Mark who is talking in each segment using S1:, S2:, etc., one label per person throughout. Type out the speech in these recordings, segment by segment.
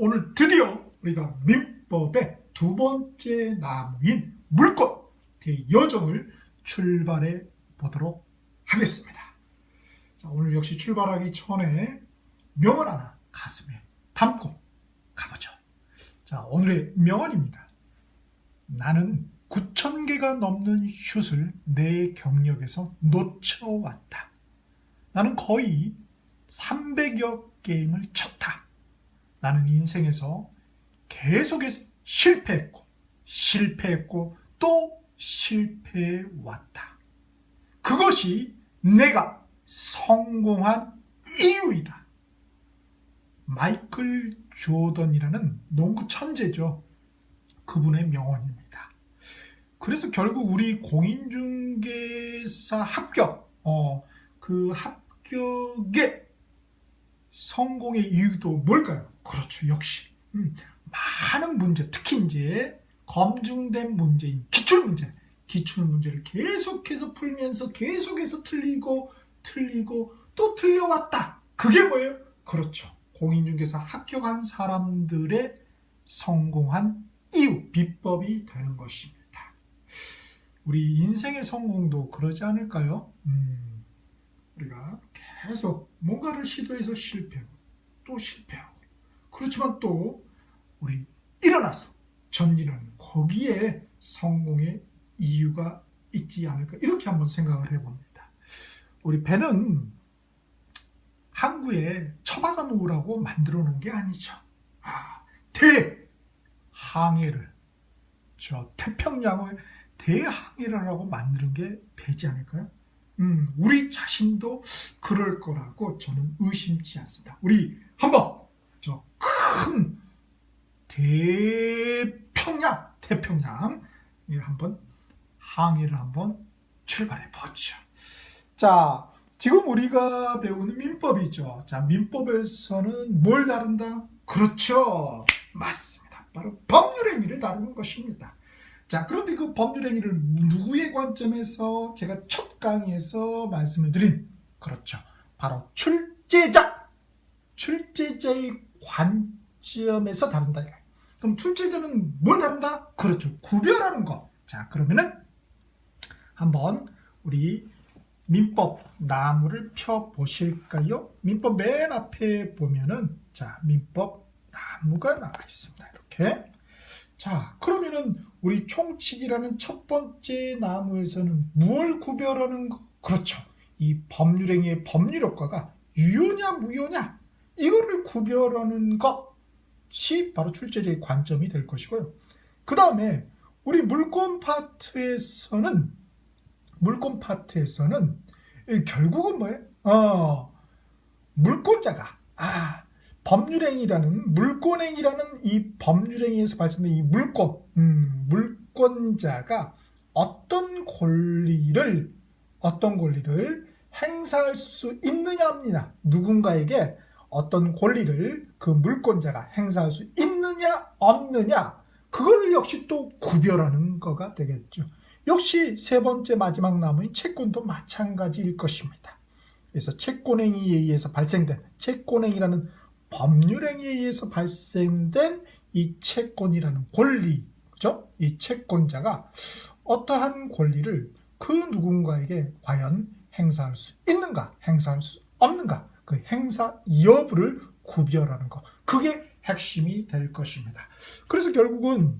S1: 오늘 드디어 우리가 민법의 두 번째 나무인 물꽃 여정을 출발해 보도록 하겠습니다. 자, 오늘 역시 출발하기 전에 명언 하나 가슴에 담고 가보죠. 자, 오늘의 명언입니다. 나는 9천 개가 넘는 슛을 내 경력에서 놓쳐왔다. 나는 거의 300여 게임을 쳤다. 나는 인생에서 계속해서 실패했고, 실패했고, 또 실패해 왔다. 그것이 내가 성공한 이유이다. 마이클 조던이라는 농구 천재죠. 그분의 명언입니다. 그래서 결국 우리 공인중개사 합격, 어, 그 합격의 성공의 이유도 뭘까요? 그렇죠. 역시 음, 많은 문제, 특히 이제 검증된 문제인 기출 문제, 기출 문제를 계속해서 풀면서 계속해서 틀리고 틀리고 또 틀려왔다. 그게 뭐예요? 그렇죠. 공인중개사 합격한 사람들의 성공한 이유, 비법이 되는 것입니다. 우리 인생의 성공도 그러지 않을까요? 음, 우리가 계속 뭔가를 시도해서 실패하고 또 실패하고 그렇지만 또 우리 일어나서 전진하는 거기에 성공의 이유가 있지 않을까 이렇게 한번 생각을 해봅니다. 우리 배는 항구에 처박아 놓으라고 만들어 놓은 게 아니죠. 아, 대항해를 저 태평양을 대항해를 하고 만드는 게 배지 않을까요? 음, 우리 자신도 그럴 거라고 저는 의심치 않습니다. 우리 한번 저 큰 대평양, 태평양 예, 한번 항해를 한번 출발해 보죠. 자, 지금 우리가 배우는 민법이죠. 자, 민법에서는 뭘 다룬다? 그렇죠. 맞습니다. 바로 법률 행위를 다루는 것입니다. 자, 그런데 그 법률 행위를 누구의 관점에서 제가 첫 강의에서 말씀을 드린 그렇죠. 바로 출제자, 출제자의 관 점에서 다룬다. 그럼 출제자는 뭘 다룬다? 그렇죠. 구별하는 거. 자, 그러면은 한번 우리 민법 나무를 펴 보실까요? 민법 맨 앞에 보면은 자, 민법 나무가 나와 있습니다. 이렇게. 자, 그러면은 우리 총칙이라는 첫 번째 나무에서는 무엇 구별하는 거? 그렇죠. 이 법률행위의 법률 효과가 유효냐 무효냐 이거를 구별하는 것 이 바로 출제자의 관점이 될 것이고요. 그 다음에 우리 물권 파트에서는 물권 파트에서는 결국은 뭐예요? 어, 물권자가 아 법률행위라는 물권행위라는 이 법률행위에서 발생된 이 물권, 음, 물권자가 어떤 권리를 어떤 권리를 행사할 수 있느냐입니다. 누군가에게 어떤 권리를 그 물권자가 행사할 수 있느냐 없느냐 그걸 역시 또 구별하는 거가 되겠죠. 역시 세 번째 마지막 나무인 채권도 마찬가지일 것입니다. 그래서 채권행위에 의해서 발생된 채권행위라는 법률행위에 의해서 발생된 이 채권이라는 권리, 그죠? 이 채권자가 어떠한 권리를 그 누군가에게 과연 행사할 수 있는가, 행사할 수 없는가, 그 행사 여부를 구별하는 것. 그게 핵심이 될 것입니다. 그래서 결국은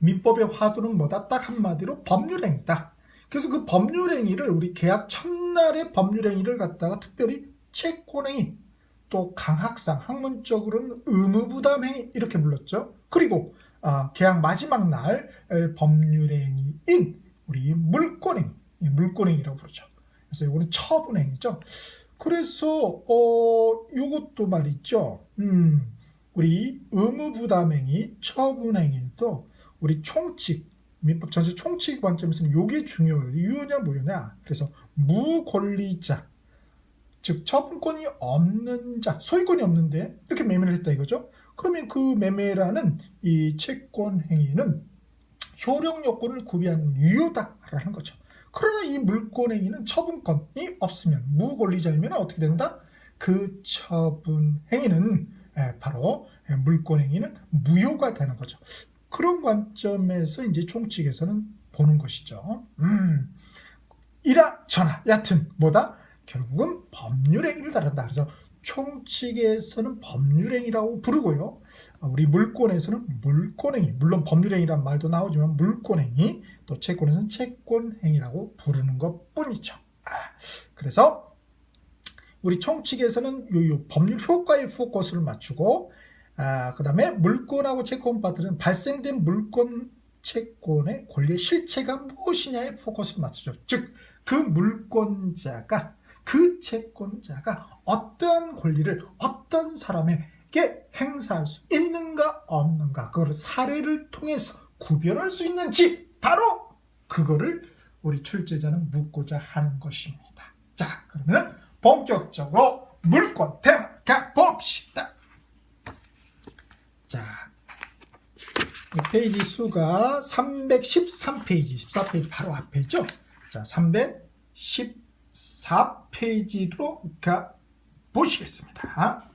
S1: 민법의 화두는 뭐다? 딱 한마디로 법률행위다. 그래서 그 법률행위를 우리 계약 첫날의 법률행위를 갖다가 특별히 채권행위, 또 강학상, 학문적으로는 의무부담행위 이렇게 불렀죠. 그리고 어, 계약 마지막 날 법률행위인 우리 물권행, 물권행위라고 부르죠. 그래서 이거는 처분행위죠. 그래서 어 요것도 말이죠. 음, 우리 의무부담행위, 처분행위도 우리 총칙, 민법 전체 총칙 관점에서는 요게 중요해요. 유효냐 무효냐. 그래서 무권리자, 즉 처분권이 없는 자, 소유권이 없는데 이렇게 매매를 했다 이거죠. 그러면 그 매매라는 이 채권 행위는 효력 요건을 구비하는 유효다라는 거죠. 그러나 이 물권 행위는 처분권이 없으면 무권리자이면 어떻게 된다? 그 처분 행위는 바로 예, 물권행위는 무효가 되는 거죠. 그런 관점에서 이제 총칙에서는 보는 것이죠. 음, 이라 전하, 여튼 뭐다? 결국은 법률행위를 다룬다. 그래서 총칙에서는 법률행위라고 부르고요. 아, 우리 물권에서는 물권행위, 물론 법률행위란 말도 나오지만 물권행위, 또 채권에서는 채권행위라고 부르는 것 뿐이죠. 아, 그래서 우리 총칙에서는 법률 효과에 포커스를 맞추고, 아, 그 다음에 물권하고 채권 파트는 발생된 물권 채권의 권리의 실체가 무엇이냐에 포커스를 맞추죠. 즉, 그 물권자가 그 채권자가 어떠한 권리를 어떤 사람에게 행사할 수 있는가 없는가 그거를 사례를 통해서 구별할 수 있는지 바로 그거를 우리 출제자는 묻고자 하는 것입니다. 자 그러면 본격적으로 물권 테마 가봅시다. 자 페이지 수가 313페이지, 14페이지 바로 앞에죠. 자, 314페이지로 가 보시겠습니다.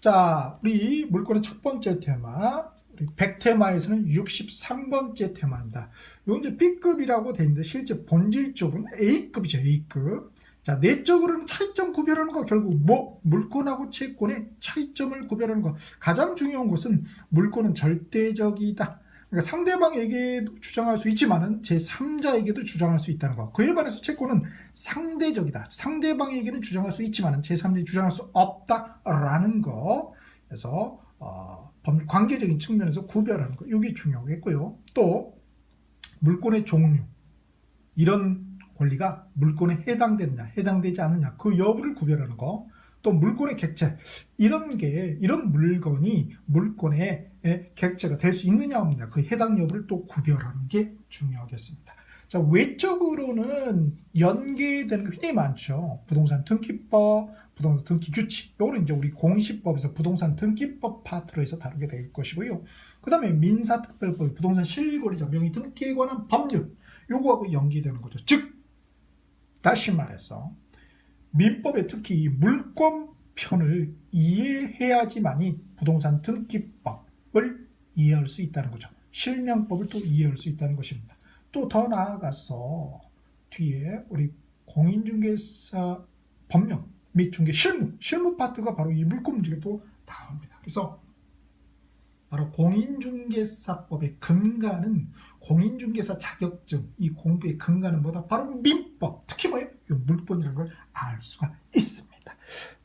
S1: 자, 우리 물건의 첫 번째 테마, 우리 100테마에서는 63번째 테마입니다. 이건 이제 B급이라고 되어 있는데 실제 본질적으로는 A급이죠, A급. 자, 내적으로는 차이점 구별하는 거 결국 뭐 물건하고 채권의 차이점을 구별하는 거 가장 중요한 것은 물건은 절대적이다. 그러니까 상대방에게도 주장할 수 있지만은 제 3자에게도 주장할 수 있다는 거. 그에 반해서 채권은 상대적이다. 상대방에게는 주장할 수 있지만은 제 3자에 주장할 수 없다라는 거. 그래서 어, 법률 관계적인 측면에서 구별하는 거. 이게 중요하겠고요. 또 물건의 종류 이런 권리가 물권에 해당되느냐, 해당되지 않느냐, 그 여부를 구별하는 거. 또 물권의 객체 이런 게 이런 물건이 물권의 객체가 될 수 있느냐 없느냐 그 해당 여부를 또 구별하는 게 중요하겠습니다. 자 외적으로는 연계되는 게 굉장히 많죠. 부동산 등기법, 부동산 등기 규칙. 요거는 이제 우리 공시법에서 부동산 등기법 파트로 해서 다루게 될 것이고요. 그 다음에 민사특별법, 부동산 실거래자 명의 등기에 관한 법률. 요거하고 연계되는 거죠. 즉 다시 말해서 민법에 특히 이 물권 편을 이해해야지만이 부동산 등기법을 이해할 수 있다는 거죠. 실명법을 또 이해할 수 있다는 것입니다. 또 더 나아가서 뒤에 우리 공인중개사 법령 및 중개 실무, 실무 파트가 바로 이 문제가 또 나옵니다. 그래서 바로 공인중개사법의 근간은 공인중개사 자격증 이 공부의 근간은 뭐다? 바로 민법 특히 뭐예요? 이 물권이라는 걸 알 수가 있습니다.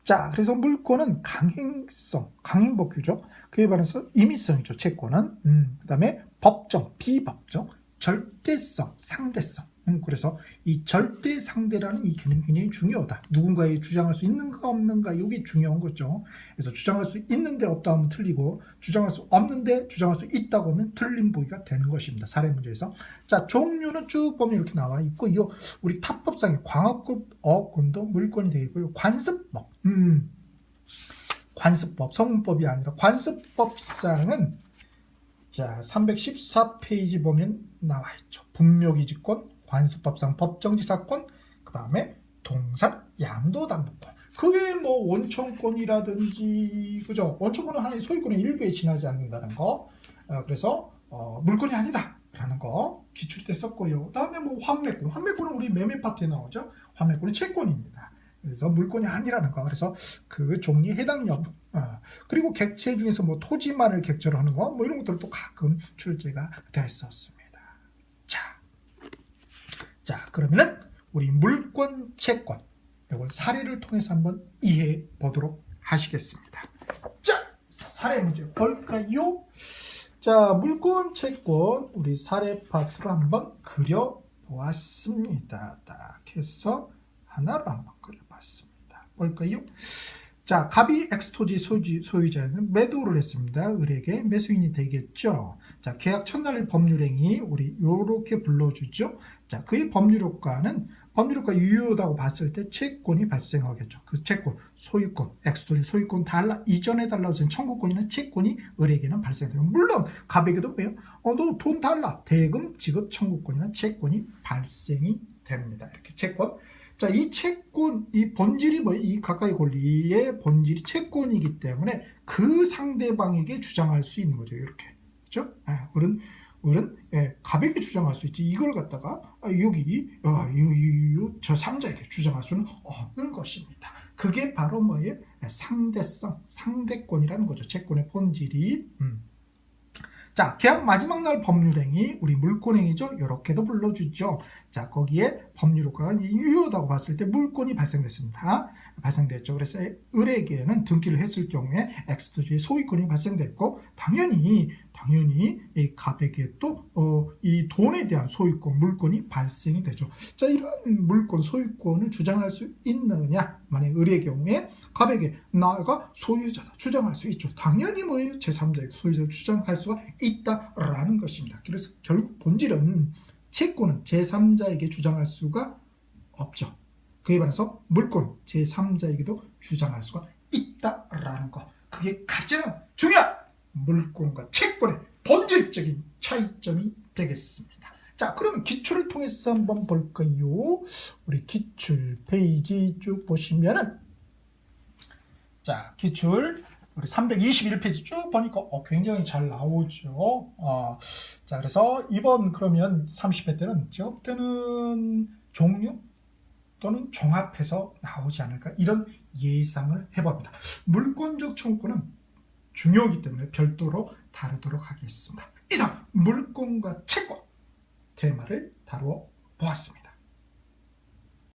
S1: 자, 그래서 물권은 강행성, 강행법규죠. 그에 반해서 임의성이죠. 채권은 음, 그 다음에 법정, 비법정, 절대성, 상대성. 음, 그래서 이 절대 상대라는 이 개념이 굉장히 중요하다. 누군가에 주장할 수 있는가 없는가 이게 중요한 거죠. 그래서 주장할 수 있는데 없다 하면 틀리고 주장할 수 없는데 주장할 수 있다고 하면 틀린 보기가 되는 것입니다. 사례 문제에서 자 종류는 쭉 보면 이렇게 나와 있고 이 우리 탑법상의 광업급 어권도 물권이 되어 있고요. 관습법, 음, 관습법, 성문법이 아니라 관습법상은 자 314페이지 보면 나와 있죠. 분묘기지권 관습법상 법정지사권, 그 다음에 동산 양도담보권. 그게 뭐 원청권이라든지 그죠? 원청권은 하나의 소유권의 일부에 지나지 않는다는 거. 어, 그래서 어, 물권이 아니다라는 거 기출이 됐었고요. 그다음에 뭐 환매권, 환매권은 우리 매매 파트에 나오죠. 환매권은 채권입니다. 그래서 물권이 아니라는 거. 그래서 그 종류에 해당 여부. 어, 그리고 객체 중에서 뭐 토지만을 객체로 하는 거, 뭐 이런 것들도 가끔 출제가 됐었습니다. 자, 그러면은 우리 물권 채권 이걸 사례를 통해서 한번 이해해 보도록 하시겠습니다. 자, 사례 문제 볼까요? 자, 물권 채권 우리 사례 파트로 한번 그려 보았습니다. 딱 해서 하나로 한번 그려 봤습니다. 볼까요? 자, 갑이 엑스토지 소유자는 매도를 했습니다. 을에게 매수인이 되겠죠. 자, 계약 첫날 법률행위 우리 요렇게 불러주죠. 자, 그의 법률 효과는 법률 효과 유효하다고 봤을 때 채권이 발생하겠죠. 그 채권, 소유권, 엑스토지 소유권 달라 이전에 달라서 청구권이나 채권이 을에게는 발생돼요. 물론 갑에게도 뭐예요? 어, 너 돈 달라 대금 지급 청구권이나 채권이 발생이 됩니다. 이렇게 채권. 자, 이 채권, 이 본질이 뭐, 이 가까이 권리의 본질이 채권이기 때문에 그 상대방에게 주장할 수 있는 거죠. 이렇게. 그죠? 아, 어른, 어른, 예, 가백에 주장할 수 있지. 이걸 갖다가, 아, 여기, 어, 요, 요, 요, 저 상자에게 주장할 수는 없는 것입니다. 그게 바로 뭐예요? 예, 상대성, 상대권이라는 거죠. 채권의 본질이. 음. 자, 계약 마지막 날 법률행위, 우리 물권행위죠. 이렇게도 불러주죠. 자, 거기에 법률 효과가 유효하다고 봤을 때 물권이 발생됐습니다. 발생됐죠. 그래서 을에게는 등기를 했을 경우에 엑스토지의 소유권이 발생됐고, 당연히, 당연히 이 갑에게 또, 어, 이 돈에 대한 소유권, 물권이 발생이 되죠. 자, 이런 물권, 소유권을 주장할 수 있느냐? 만약 을의 경우에 갑에게 나가 소유자다 주장할 수 있죠. 당연히 뭐예요? 제3자에게 소유자를 주장할 수가 있다라는 것입니다. 그래서 결국 본질은 채권은 제3자에게 주장할 수가 없죠. 그에 반해서 물권 제3자에게도 주장할 수가 있다라는 거. 그게 가장 중요한 물권과 채권의 본질적인 차이점이 되겠습니다. 자, 그러면 기출을 통해서 한번 볼까요? 우리 기출 페이지 쭉 보시면은 자, 기출 우리 321페이지 쭉 보니까 어, 굉장히 잘 나오죠. 어, 자, 그래서 이번 그러면 30회 때는 제가 볼 때는 종류 또는 종합해서 나오지 않을까 이런 예상을 해봅니다. 물권적 청구는 중요하기 때문에 별도로 다루도록 하겠습니다. 이상 물권과 채권 테마를 다루어 보았습니다.